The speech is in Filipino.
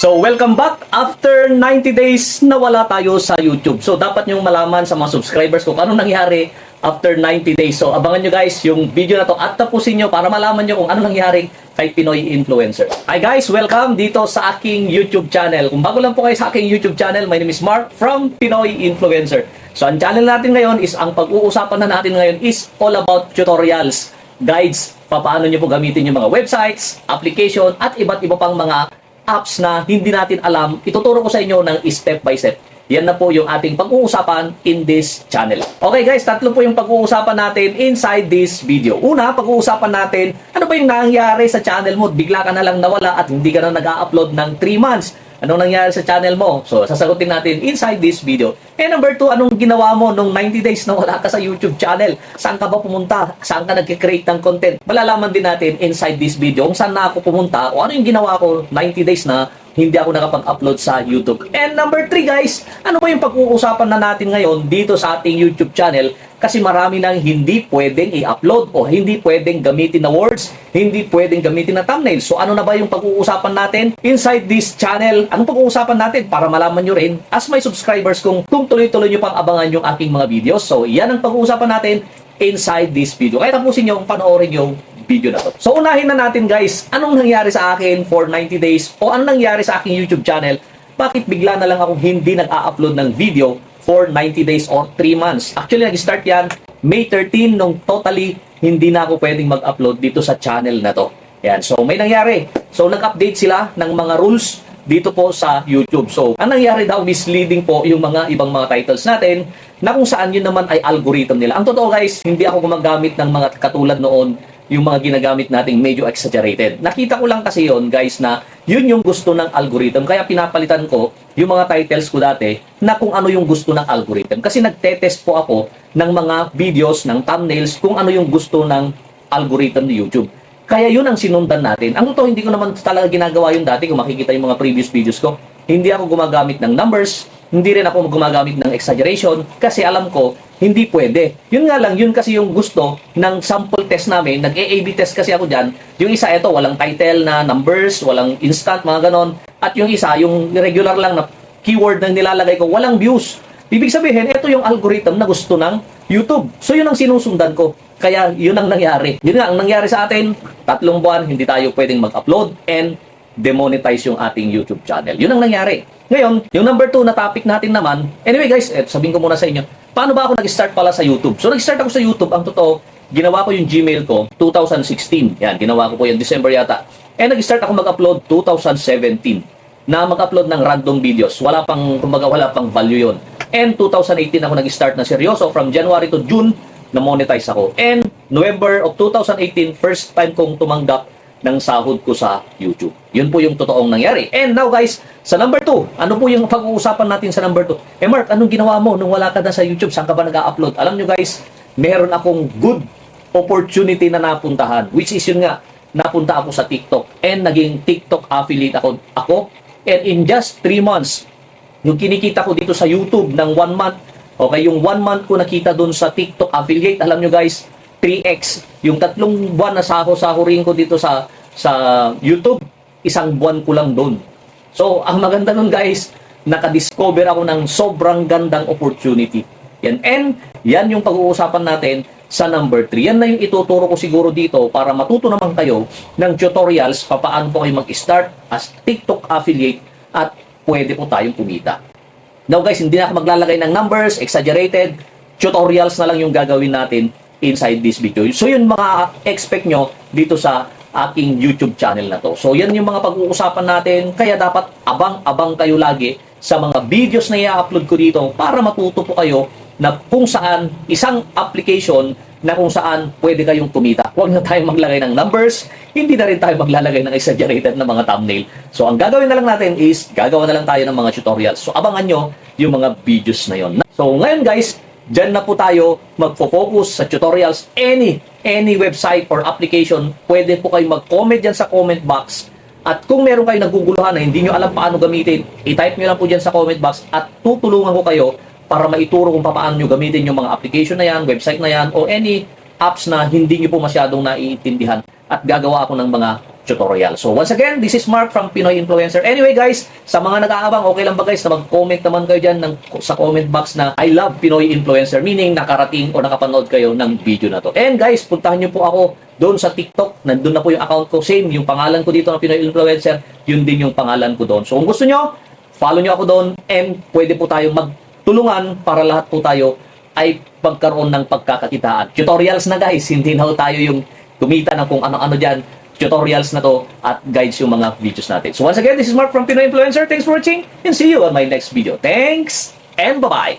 So, welcome back. After 90 days, nawala tayo sa YouTube. So, dapat nyo malaman sa mga subscribers ko kung anong nangyari after 90 days. So, abangan nyo guys yung video na to at tapusin nyo para malaman nyo kung anong nangyari kay Pinoy Influencer. Hi guys, welcome dito sa aking YouTube channel. Kung bago lang po kayo sa aking YouTube channel, my name is Mark from Pinoy Influencer. So, ang channel natin ngayon is, ang pag-uusapan na natin ngayon is all about tutorials, guides, paano nyo po gamitin yung mga websites, application, at iba't iba pang mga apps na hindi natin alam, ituturo ko sa inyo ng step by step. Yan na po yung ating pag-uusapan in this channel. Okay guys, tatlo po yung pag-uusapan natin inside this video. Una, pag-uusapan natin, ano ba yung nangyari sa channel mo? Bigla ka na lang nawala at hindi ka na nag-upload ng 3 months. Anong nangyari sa channel mo? So, sasagutin natin inside this video. And number two, anong ginawa mo nung 90 days na wala ka sa YouTube channel? Saan ka ba pumunta? Saan ka nag-create ng content? Malalaman din natin inside this video kung saan na ako pumunta o ano yung ginawa ko 90 days na hindi ako nakapag-upload sa YouTube. And number three guys, ano ba yung pag-uusapan na natin ngayon dito sa ating YouTube channel? Kasi marami nang hindi pwedeng i-upload o hindi pwedeng gamitin na words, hindi pwedeng gamitin na thumbnail. So ano na ba yung pag-uusapan natin inside this channel? Anong pag-uusapan natin para malaman nyo rin as my subscribers kung, kung tuloy-tuloy nyo pang abangan yung aking mga videos. So yan ang pag-uusapan natin inside this video. Kaya tapusin nyo panoorin yung video na to. So unahin na natin guys, anong nangyari sa akin for 90 days o anong nangyari sa aking YouTube channel? Bakit bigla na lang akong hindi nag-a-upload ng video for 90 days or 3 months? Actually, nag-start yan May 13 nung totally hindi na ako pwedeng mag-upload dito sa channel na to. Yan. So may nangyari. So nag-update sila ng mga rules dito po sa YouTube. So, ang nangyari daw misleading po yung mga ibang mga titles natin na kung saan yun naman ay algorithm nila. Ang totoo guys, hindi ako gumagamit ng mga katulad noon yung mga ginagamit nating medyo exaggerated. Nakita ko lang kasi yon guys na yun yung gusto ng algorithm. Kaya pinapalitan ko yung mga titles ko dati na kung ano yung gusto ng algorithm. Kasi nagtetest po ako ng mga videos, ng thumbnails, kung ano yung gusto ng algorithm ni YouTube. Kaya yun ang sinundan natin. Ang totoo, hindi ko naman talaga ginagawa yun dati kung makikita yung mga previous videos ko. Hindi ako gumagamit ng numbers, hindi rin ako gumagamit ng exaggeration kasi alam ko hindi pwede. Yun nga lang, yun kasi yung gusto ng sample test namin. Nag-A-AB test kasi ako dyan. Yung isa, ito, walang title na numbers, walang instant, mga ganon. At yung isa, yung regular lang na keyword na nilalagay ko, walang views. Ibig sabihin, ito yung algorithm na gusto ng YouTube. So, yun ang sinusundan ko. Kaya, yun ang nangyari. Yun nga, ang nangyari sa atin, tatlong buwan, hindi tayo pwedeng mag-upload and demonetize yung ating YouTube channel. Yun ang nangyari. Ngayon, yung number two na topic natin naman, anyway guys, eh, sabihin ko muna sa inyo, paano ba ako nag-start pala sa YouTube? So, nag-start ako sa YouTube, ang totoo, ginawa ko yung Gmail ko 2016. Yan, ginawa ko po yan December yata. And nag-start ako mag-upload 2017 na mag-upload ng random videos. Wala pang, kumbaga, wala pang value yon. And 2018 ako nag-start na seryoso from January to June na monetize ako. And November of 2018, first time kong tumanggap ng sahod ko sa YouTube. Yun po yung totoong nangyari. And now guys, sa number 2, ano po yung pag-uusapan natin sa number 2? Eh Mark, anong ginawa mo nung wala ka na sa YouTube? Saan ka ba nag-upload? Alam nyo guys, meron akong good opportunity na napuntahan. Which is yun nga, napunta ako sa TikTok. And naging TikTok affiliate ako. ako. And in just 3 months, yung kinikita ko dito sa YouTube ng 1 month, okay, yung 1 month ko nakita dun sa TikTok affiliate, alam nyo guys, 3x. Yung tatlong buwan na saho-sahurin ko dito sa sa YouTube, isang buwan ko lang doon. So, ang maganda nun guys, nakadiscover ako ng sobrang gandang opportunity. Yan. And, yan yung pag-uusapan natin sa number 3. Yan na yung ituturo ko siguro dito para matuto naman kayo ng tutorials papaano po kayo mag-start as TikTok affiliate at pwede po tayong kumita. Now guys, hindi na ako maglalagay ng numbers, exaggerated, tutorials na lang yung gagawin natin inside this video. So yun mga expect nyo dito sa aking YouTube channel na to. So yan yung mga pag-uusapan natin. Kaya dapat abang-abang kayo lagi sa mga videos na i-upload ko dito para matuto po kayo na kung saan isang application na kung saan pwede kayong kumita. Huwag na tayong maglagay ng numbers, hindi na rin tayo maglalagay ng exaggerated na mga thumbnail. So ang gagawin na lang natin is, gagawa na lang tayo ng mga tutorials. So abangan nyo yung mga videos na yon. So ngayon guys, Diyan na po tayo magfo-focus sa tutorials. Any, any website or application, pwede po kayo mag-comment dyan sa comment box. At kung meron kayo naguguluhan na hindi nyo alam paano gamitin, i-type nyo lang po dyan sa comment box at tutulungan ko kayo para maituro kung paano nyo gamitin yung mga application na yan, website na yan, o any apps na hindi nyo po masyadong naiintindihan at gagawa ako ng mga tutorial. So once again, this is Mark from Pinoy Influencer. Anyway guys, sa mga nag-aabang, okay lang ba guys na mag-comment naman kayo dyan ng, sa comment box na I love Pinoy Influencer, meaning nakarating o nakapanood kayo ng video na to. And guys, puntahan nyo po ako doon sa TikTok, nandun na po yung account ko, same, yung pangalan ko dito na Pinoy Influencer, yun din yung pangalan ko doon. So kung gusto nyo, follow nyo ako doon and pwede po tayong magtulungan para lahat po tayo ay pagkaroon ng pagkakakitaan. Tutorials na guys, hindi na tayo yung kumita ng kung ano-ano dyan. Tutorials na to at guides yung mga videos natin. So once again, this is Mark from Pinoy Influencer. Thanks for watching and see you on my next video. Thanks and bye-bye!